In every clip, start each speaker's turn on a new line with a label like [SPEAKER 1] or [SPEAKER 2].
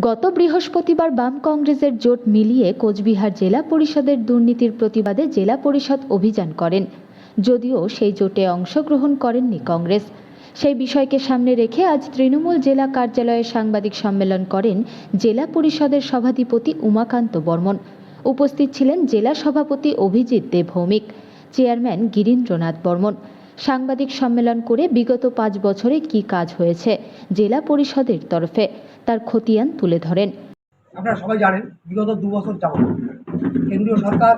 [SPEAKER 1] গত বৃহস্পতিবার বাম কংগ্রেসের জোট মিলিয়ে কোচবিহার জেলা পরিষদের দুর্নীতির প্রতিবাদে জেলা পরিষদ অভিযান করেন। যদিও সেই জোটে অংশগ্রহণ করেননি কংগ্রেস। সেই বিষয়কে সামনে রেখে আজ তৃণমূল জেলা কার্যালয়ে সাংবাদিক সম্মেলন করেন জেলা পরিষদের সভাধিপতি উমাকান্ত বর্মন। উপস্থিত ছিলেন জেলা সভাপতি অভিজিৎ দেব ভৌমিক, চেয়ারম্যান গিরীন্দ্রনাথ বর্মন। সাংবাদিক সম্মেলন করে বিগত পাঁচ বছরে কি কাজ হয়েছে, জেলা পরিষদের তরফে তার খতিয়ান তুলে ধরেন।
[SPEAKER 2] আপনারা সবাই জানেন, বিগত দু বছর যাবত কেন্দ্রীয় সরকার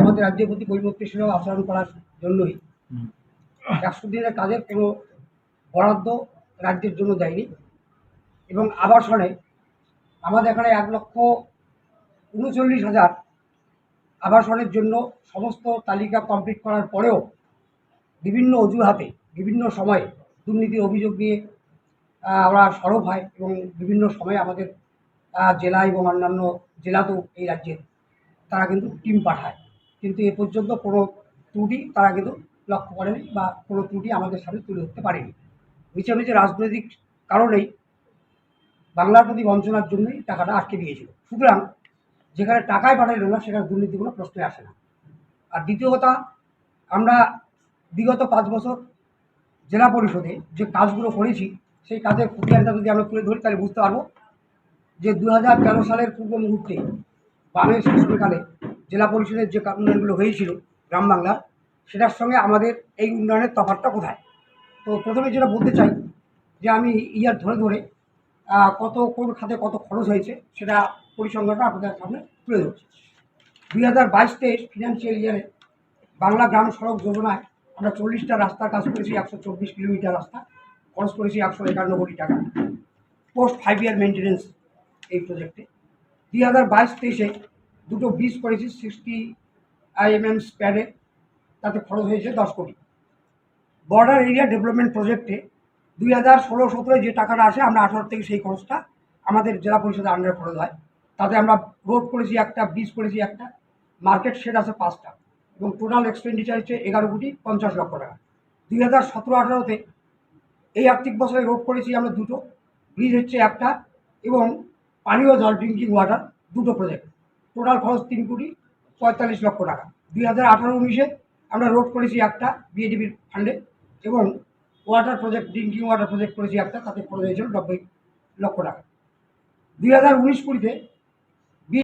[SPEAKER 2] আমাদের রাজ্যের প্রতি সেবা আচরণ করার জন্যই একশো দিনের কাজের কোনো বরাদ্দ রাজ্যের জন্য দেয়নি এবং আবাসনে আমাদের এখানে এক লক্ষ উনচল্লিশ হাজার আবাসনের জন্য সমস্ত তালিকা কমপ্লিট করার পরেও বিভিন্ন অজুহাতে, বিভিন্ন সময়ে দুর্নীতির অভিযোগ নিয়ে আমরা সরব হয় এবং বিভিন্ন সময়ে আমাদের জেলা এবং অন্যান্য জেলাতেও এই রাজ্যের তারা কিন্তু টিম পাঠায়। কিন্তু এ পর্যন্ত কোনো ত্রুটি তারা কিন্তু লক্ষ্য করেনি বা কোনো ত্রুটি আমাদের সামনে তুলে ধরতে পারেনি। নিচে নিচে রাজনৈতিক কারণেই বাংলার প্রতি বঞ্চনার জন্যই টাকাটা আটকে দিয়েছিল। সুতরাং যেখানে টাকায় পাঠাইল না, সেখানে দুর্নীতি কোনো প্রশ্নই আসে না। আর দ্বিতীয় কথা, আমরা বিগত পাঁচ বছর জেলা পরিষদে যে কাজগুলো করেছি, সেই কাজের খতিয়ানটা যদি আমরা তুলে ধরি, তাহলে বুঝতে পারব যে দু হাজার তেরো সালের পূর্ব মুহূর্তে, বামের শাসনকালে জেলা পরিষদের যে উন্নয়নগুলো হয়েছিল গ্রাম বাংলার, সেটার সঙ্গে আমাদের এই উন্নয়নের তফাৎটা কোথায়? তো প্রথমে যেটা বলতে চাই, যে আমি ইয়ার ধরে ধরে কত, কোন খাতে কত খরচ হয়েছে, সেটা পরিসংখ্যানটা আপনাদের সামনে তুলে ধরছি। দুই হাজার বাইশ তেইশ ফিনান্সিয়াল ইয়ারে বাংলা গ্রাম সড়ক যোজনায় আমরা চল্লিশটা রাস্তার কাজ করেছি, একশো চব্বিশ কিলোমিটার রাস্তা। খরচ করেছি একশো একান্ন কোটি টাকা। পোস্ট ফাইভ ইয়ার মেনটেন্যান্স এই প্রজেক্টে দুই হাজার বাইশ তেইশে দুটো ব্রিজ করেছি সিক্সটি আইএমএম স্প্যাডে তাতে খরচ হয়েছে দশ কোটি। বর্ডার এরিয়া ডেভেলপমেন্ট প্রজেক্টে দুই হাজার ষোলো সতেরোয় যে টাকাটা আসে, আমরা আঠারো থেকে সেই খরচটা আমাদের জেলা পরিষদের আন্ডারে খরচ হয়। তাতে আমরা রোড করেছি একটা ব্রিজ করেছি একটা মার্কেট শেড আছে পাঁচটা। এবং টোটাল এক্সপেন্ডিচার হচ্ছে এগারো কোটি পঞ্চাশ লক্ষ টাকা। দুই হাজার সতেরো আঠারোতে এই আর্থিক বছরে রোড করেছি আমরা দুটো ব্রিজ হচ্ছে একটা এবং পানীয় জল ড্রিঙ্কিং ওয়াটার দুটো প্রজেক্ট টোটাল খরচ তিন কোটি পঁয়তাল্লিশ লক্ষ টাকা। দুই হাজার আঠারো উনিশে আমরা রোড করেছি একটা বিএডিবির ফান্ডে এবং water project drinking water project করেছি একটা, তাতে খরচ হয়েছিল নব্বই লক্ষ টাকা। দুই হাজার উনিশ কুড়িতে